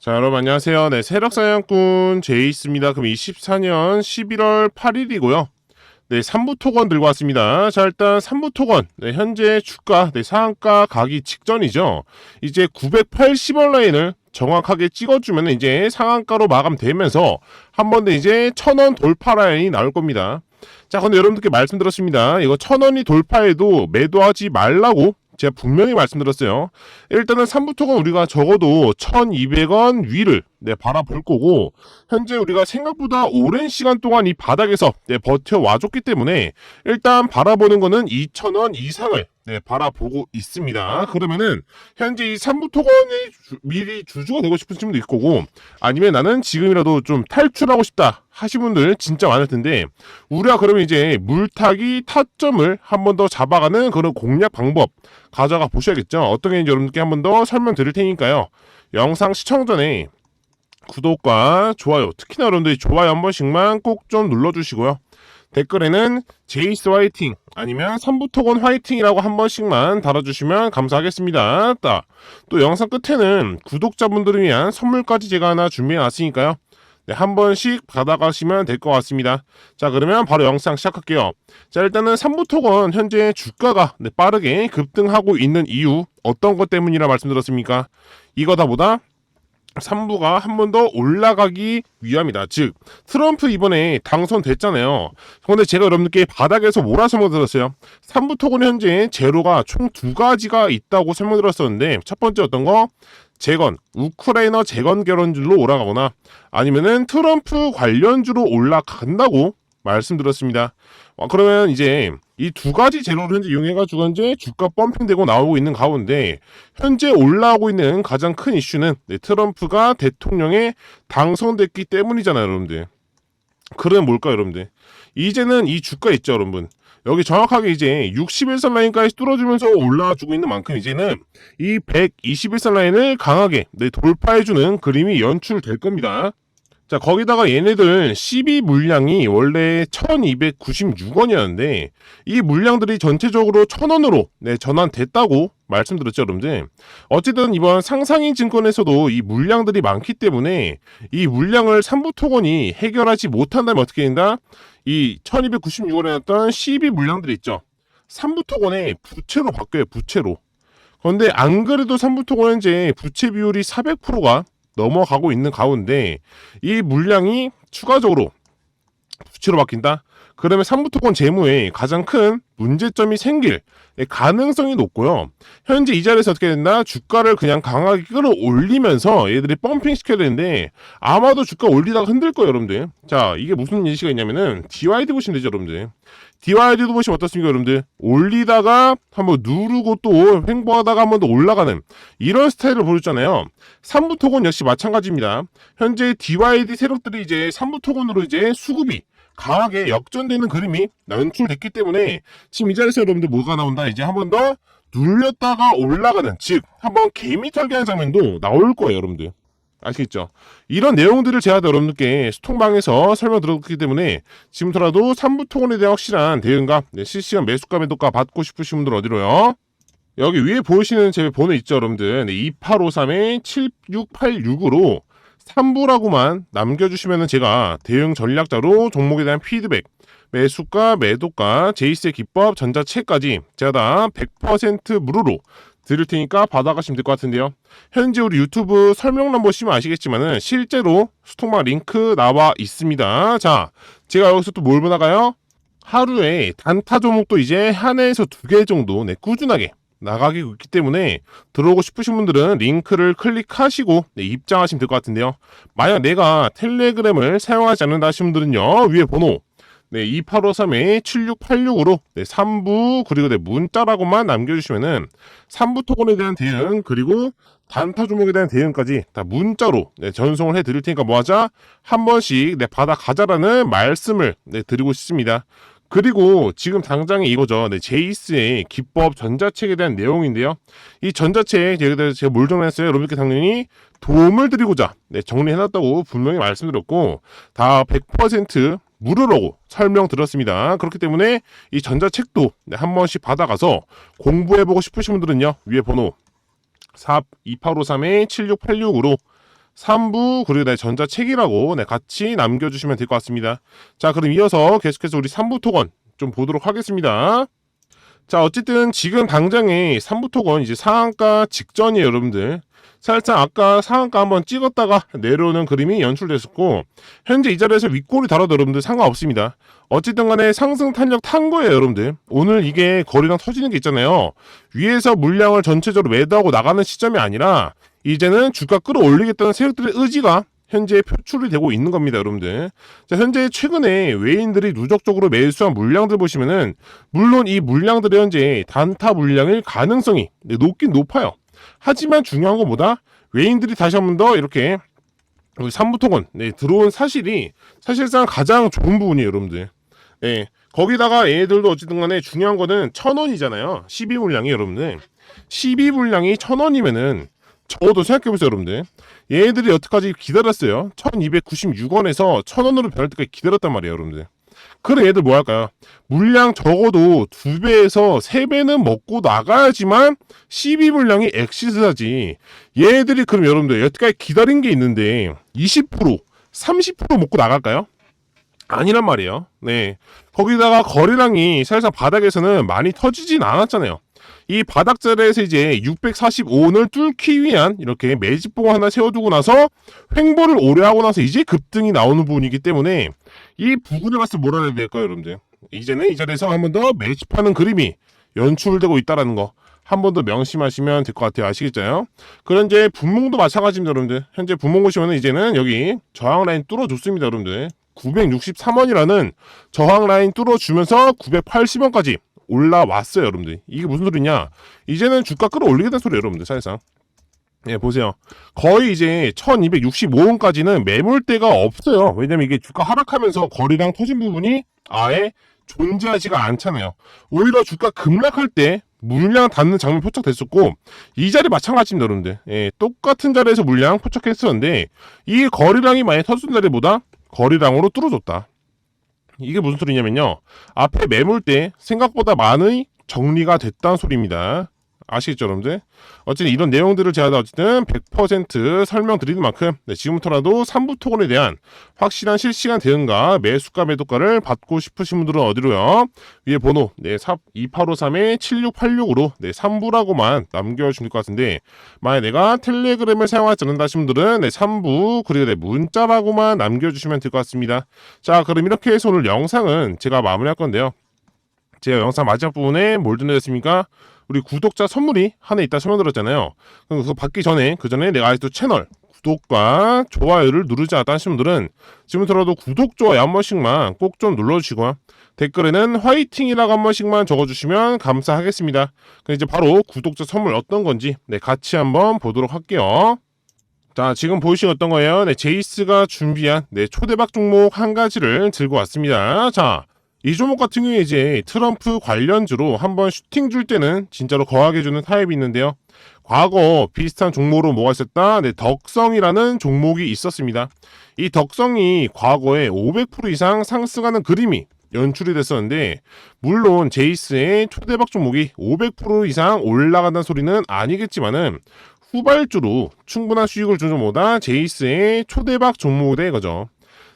자, 여러분 안녕하세요. 네, 세력사냥꾼 제이스입니다. 그럼 24년 11월 8일이고요. 네, 3부 토건 들고 왔습니다. 자, 일단 3부 토건. 네, 현재 주가, 네, 상한가 가기 직전이죠. 이제 980원 라인을 정확하게 찍어주면 이제 상한가로 마감되면서 한 번 더 이제 1000원 돌파 라인이 나올 겁니다. 자, 근데 여러분들께 말씀드렸습니다. 이거 1000원이 돌파해도 매도하지 말라고 제가 분명히 말씀드렸어요. 일단은 3부토건 우리가 적어도 1200원 위를 네, 바라볼 거고 현재 우리가 생각보다 오랜 시간 동안 이 바닥에서 네, 버텨와줬기 때문에 일단 바라보는 거는 2000원 이상을 네, 바라보고 있습니다. 그러면은 현재 이 3부토건이 미리 주주가 되고 싶으신 분도 있고 고 아니면 나는 지금이라도 좀 탈출하고 싶다 하신 분들 진짜 많을 텐데 우리가 그러면 이제 물타기 타점을 한 번 더 잡아가는 그런 공략 방법 가져가 보셔야겠죠. 어떤 게 있는지 여러분께 한 번 더 설명드릴 테니까요. 영상 시청 전에 구독과 좋아요, 특히나 여러분들이 좋아요 한 번씩만 꼭 좀 눌러주시고요. 댓글에는 제이스 화이팅 아니면 3부토건 화이팅이라고 한 번씩만 달아주시면 감사하겠습니다. 따. 또 영상 끝에는 구독자분들을 위한 선물까지 제가 하나 준비해놨으니까요. 네, 한 번씩 받아가시면 될 것 같습니다. 자, 그러면 바로 영상 시작할게요. 자, 일단은 3부토건 현재 주가가 네, 빠르게 급등하고 있는 이유 어떤 것 때문이라 말씀드렸습니까? 이거다 보다 3부가 한 번 더 올라가기 위함이다. 즉, 트럼프 이번에 당선됐잖아요. 근데 제가 여러분들께 바닥에서 뭐라 설명드렸어요? 3부 토건 현재 제로가 총 두 가지가 있다고 설명드렸었는데, 첫 번째 어떤 거? 재건, 우크라이나 재건 결혼주로 올라가거나, 아니면은 트럼프 관련주로 올라간다고 말씀드렸습니다. 어, 그러면 이제 이 두 가지 재료를 현재 이용해가지고 현재 주가 펌핑되고 나오고 있는 가운데 현재 올라오고 있는 가장 큰 이슈는 네, 트럼프가 대통령에 당선됐기 때문이잖아요, 여러분들. 그러면 뭘까요, 여러분들? 이제는 이 주가 있죠, 여러분. 여기 정확하게 이제 61선 라인까지 뚫어주면서 올라와주고 있는 만큼 이제는 이 121선 라인을 강하게 네, 돌파해주는 그림이 연출될 겁니다. 자, 거기다가 얘네들 12 물량이 원래 1296원이었는데, 이 물량들이 전체적으로 1000원으로, 네, 전환됐다고 말씀드렸죠, 여러분들. 어쨌든 이번 상상인 증권에서도 이 물량들이 많기 때문에, 이 물량을 3부 토건이 해결하지 못한다면 어떻게 된다? 이 1296원이었던 12 물량들이 있죠. 3부 토건에 부채로 바뀌어요, 부채로. 그런데 안 그래도 3부 토건 현재 부채 비율이 400%가 넘어가고 있는 가운데 이 물량이 추가적으로 부채로 바뀐다. 그러면 3부 토건 재무에 가장 큰 문제점이 생길 가능성이 높고요. 현재 이 자리에서 어떻게 된다? 주가를 그냥 강하게 끌어올리면서 얘들이 펌핑 시켜야 되는데 아마도 주가 올리다가 흔들 거예요, 여러분들. 자, 이게 무슨 예시가 있냐면은 DYD 보시면 되죠, 여러분들. DYD도 보시면 어떻습니까, 여러분들? 올리다가 한번 누르고 또 횡보하다가 한 번 더 올라가는 이런 스타일을 보였잖아요. 3부 토건 역시 마찬가지입니다. 현재 DYD 세력들이 이제 3부 토건으로 이제 수급이 강하게 역전되는 그림이 연출됐기 때문에 지금 이 자리에서 여러분들 뭐가 나온다 이제 한 번 더 눌렸다가 올라가는 즉 한번 개미 털기하는 장면도 나올 거예요 여러분들 아시겠죠? 이런 내용들을 제가 여러분들께 스톡방에서 설명드렸기 때문에 지금부터라도 3부 토건에 대한 확실한 대응과 네, 실시간 매수가 매도가 받고 싶으신 분들 어디로요? 여기 위에 보이시는 제 번호 있죠 여러분들 네, 2853에 7686으로 3부라고만 남겨주시면 제가 대응 전략자로 종목에 대한 피드백, 매수가, 매도가, 제이스의 기법, 전자채까지 제가 다 100% 무료로 드릴 테니까 받아가시면 될 것 같은데요. 현재 우리 유튜브 설명란 보시면 아시겠지만은 실제로 스톡막 링크 나와 있습니다. 자, 제가 여기서 또 뭘 보나가요? 하루에 단타 종목도 이제 한 해에서 두 개 정도 네, 꾸준하게 나가기 있기 때문에 들어오고 싶으신 분들은 링크를 클릭하시고 네, 입장하시면 될 것 같은데요. 만약 내가 텔레그램을 사용하지 않는다 하시는 분들은요. 위에 번호 네, 2853-7686으로 네, 3부 그리고 네, 문자라고만 남겨주시면은 3부 토건에 대한 대응 그리고 단타 종목에 대한 대응까지 다 문자로 네, 전송을 해드릴 테니까 뭐하자 한 번씩 네, 받아 가자라는 말씀을 네, 드리고 싶습니다. 그리고 지금 당장에 이거죠. 네, 제이스의 기법 전자책에 대한 내용인데요. 이 전자책 여기다 제가 뭘 정리했어요? 여러분께 당연히 도움을 드리고자 네, 정리해놨다고 분명히 말씀드렸고 다 100% 무료라고 설명 드렸습니다. 그렇기 때문에 이 전자책도 네, 한 번씩 받아가서 공부해보고 싶으신 분들은요. 위에 번호 샵 2853-7686으로 3부 그리고 내 전자책이라고 네, 같이 남겨주시면 될 것 같습니다. 자 그럼 이어서 계속해서 우리 3부 토건 좀 보도록 하겠습니다. 자 어쨌든 지금 당장에 3부 토건 이제 상한가 직전이에요 여러분들. 살짝 아까 상한가 한번 찍었다가 내려오는 그림이 연출됐었고 현재 이 자리에서 윗골이 달아도 여러분들 상관없습니다. 어쨌든 간에 상승 탄력 탄 거예요 여러분들. 오늘 이게 거리랑 터지는 게 있잖아요. 위에서 물량을 전체적으로 매도하고 나가는 시점이 아니라 이제는 주가 끌어올리겠다는 세력들의 의지가 현재 표출이 되고 있는 겁니다, 여러분들. 자, 현재 최근에 외인들이 누적적으로 매수한 물량들 보시면은 물론 이 물량들이 현재 단타 물량일 가능성이 네, 높긴 높아요. 하지만 중요한 것보다 외인들이 다시 한 번 더 이렇게 우리 삼부통은 네, 들어온 사실이 사실상 가장 좋은 부분이에요, 여러분들. 네, 거기다가 얘들도 어쨌든 간에 중요한 거는 천 원이잖아요. 12물량이 여러분들. 12물량이 천 원이면은 저도 생각해보세요, 여러분들. 얘들이 여태까지 기다렸어요. 1296원에서 1000원으로 변할 때까지 기다렸단 말이에요, 여러분들. 그래, 얘들 뭐 할까요? 물량 적어도 2배에서 3배는 먹고 나가야지만 12 물량이 엑시스 하지. 얘들이 그럼 여러분들 여태까지 기다린 게 있는데 20%, 30% 먹고 나갈까요? 아니란 말이에요. 네. 거기다가 거래량이 사실상 바닥에서는 많이 터지진 않았잖아요. 이 바닥 자리에서 이제 645원을 뚫기 위한 이렇게 매집봉 하나 세워두고 나서 횡보를 오래 하고 나서 이제 급등이 나오는 부분이기 때문에 이 부분을 봤을 때 뭐라 해야 될까요, 여러분들? 이제는 이 자리에서 한 번 더 매집하는 그림이 연출되고 있다라는 거. 한 번 더 명심하시면 될 것 같아요. 아시겠죠? 그런 이제 분몽도 마찬가지입니다, 여러분들. 현재 분몽 보시면 이제는 여기 저항 라인 뚫어줬습니다, 여러분들. 963원이라는 저항 라인 뚫어주면서 980원까지 올라왔어요, 여러분들. 이게 무슨 소리냐? 이제는 주가 끌어올리겠다는 소리예요, 여러분들, 사실상. 예, 보세요. 거의 이제 1265원까지는 매물대가 없어요. 왜냐면 이게 주가 하락하면서 거리랑 터진 부분이 아예 존재하지가 않잖아요. 오히려 주가 급락할 때 물량 닿는 장면 포착됐었고 이 자리 마찬가지입니다, 여러분들. 예, 똑같은 자리에서 물량 포착했었는데 이 거리량이 많이 터진 자리보다 거리량으로 뚫어줬다. 이게 무슨 소리냐면요. 앞에 매물대 생각보다 많이 정리가 됐다는 소리입니다. 아시겠죠, 여러분들? 어쨌든 이런 내용들을 제가 어쨌든 100% 설명드리는 만큼 네, 지금부터라도 3부 토건에 대한 확실한 실시간 대응과 매수가 매도가를 받고 싶으신 분들은 어디로요? 위에 번호 네, 2853-7686으로 네, 3부라고만 남겨주시면 될것 같은데 만약 내가 텔레그램을 사용하지 않는다 하신 분들은 네, 3부 그리고 네, 문자라고만 남겨주시면 될 것 같습니다. 자 그럼 이렇게 해서 오늘 영상은 제가 마무리할 건데요. 제가 영상 마지막 부분에 뭘 드렸습니까? 우리 구독자 선물이 하나 있다 설명드렸잖아요. 그거 받기 전에 그 전에 내가 아직도 채널 구독과 좋아요를 누르지 않았다 하시는 분들은 지금부터라도 구독, 좋아요 한 번씩만 꼭 좀 눌러주시고요. 댓글에는 화이팅이라고 한 번씩만 적어주시면 감사하겠습니다. 그럼 이제 바로 구독자 선물 어떤 건지 네, 같이 한번 보도록 할게요. 자, 지금 보이시는 어떤 거예요? 네, 제이스가 준비한 네, 초대박 종목 한 가지를 들고 왔습니다. 자, 이 종목 같은 경우에 이제 트럼프 관련주로 한번 슈팅 줄 때는 진짜로 거하게 주는 타입이 있는데요. 과거 비슷한 종목으로 뭐가 있었다? 네, 덕성이라는 종목이 있었습니다. 이 덕성이 과거에 500% 이상 상승하는 그림이 연출이 됐었는데 물론 제이스의 초대박 종목이 500% 이상 올라간다는 소리는 아니겠지만은 후발주로 충분한 수익을 주는 것보다 제이스의 초대박 종목이 된 거죠.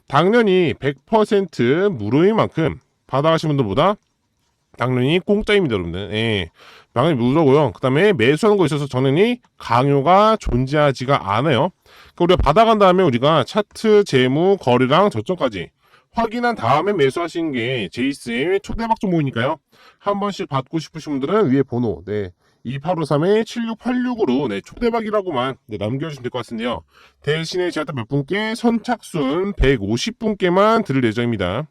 당연히 100% 무료인 만큼 받아가신 분들보다 당연히 공짜입니다, 여러분들. 예. 당연히 무료고요. 그 다음에 매수하는 거 있어서 당연히 강요가 존재하지가 않아요. 그러니까 우리가 받아간 다음에 우리가 차트, 재무, 거래량, 저점까지 확인한 다음에 매수하시는 게 제이스의 초대박 종목이니까요. 한 번씩 받고 싶으신 분들은 위에 번호, 네. 2853-7686으로 네, 초대박이라고만 네, 남겨주시면 될 것 같은데요. 대신에 제가 딱몇 분께 선착순 150분께만 드릴 예정입니다.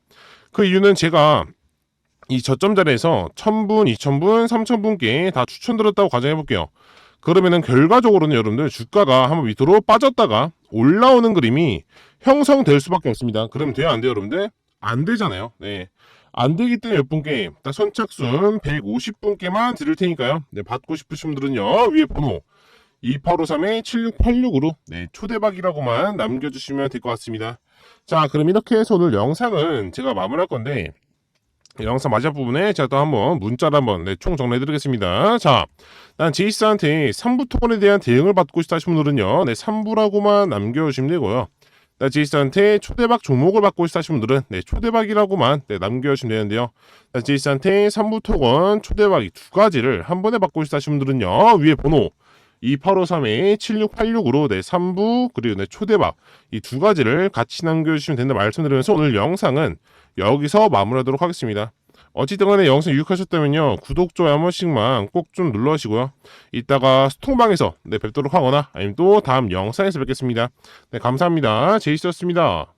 그 이유는 제가 이 저점 자리에서 1000분, 2000분, 3000분께 다 추천드렸다고 가정해 볼게요. 그러면은 결과적으로는 여러분들 주가가 한번 밑으로 빠졌다가 올라오는 그림이 형성될 수밖에 없습니다. 그러면 돼요, 안 돼요, 여러분들? 안 되잖아요. 네. 안 되기 때문에 몇 분께 딱 선착순 150분께만 드릴 테니까요. 네, 받고 싶으신 분들은요. 위에 번호 2853-7686으로 네, 초대박이라고만 남겨주시면 될 것 같습니다. 자, 그럼 이렇게 해서 오늘 영상은 제가 마무리할 건데 영상 마지막 부분에 제가 또 한번 문자를 한번 네, 총 정리해드리겠습니다. 자, 난 제이스한테 3부 토건에 대한 대응을 받고 싶다 하시는 분들은요, 네, 3부라고만 남겨주시면 되고요. 나 제이스한테 초대박 종목을 받고 싶다 하시는 분들은 네, 초대박이라고만 네, 남겨주시면 되는데요. 나 제이스한테 3부 토건 초대박 이 두 가지를 한 번에 받고 싶다 하시는 분들은요, 위에 번호 2853-7686으로 네, 3부 그리고 네, 초대박 이 두 가지를 같이 남겨주시면 된다 말씀드리면서 오늘 영상은 여기서 마무리하도록 하겠습니다. 어찌든 간에 영상 유익하셨다면요. 구독, 좋아요 한 번씩만 꼭 좀 눌러주시고요. 이따가 스톡방에서 네, 뵙도록 하거나 아니면 또 다음 영상에서 뵙겠습니다. 네, 감사합니다. 제이스였습니다.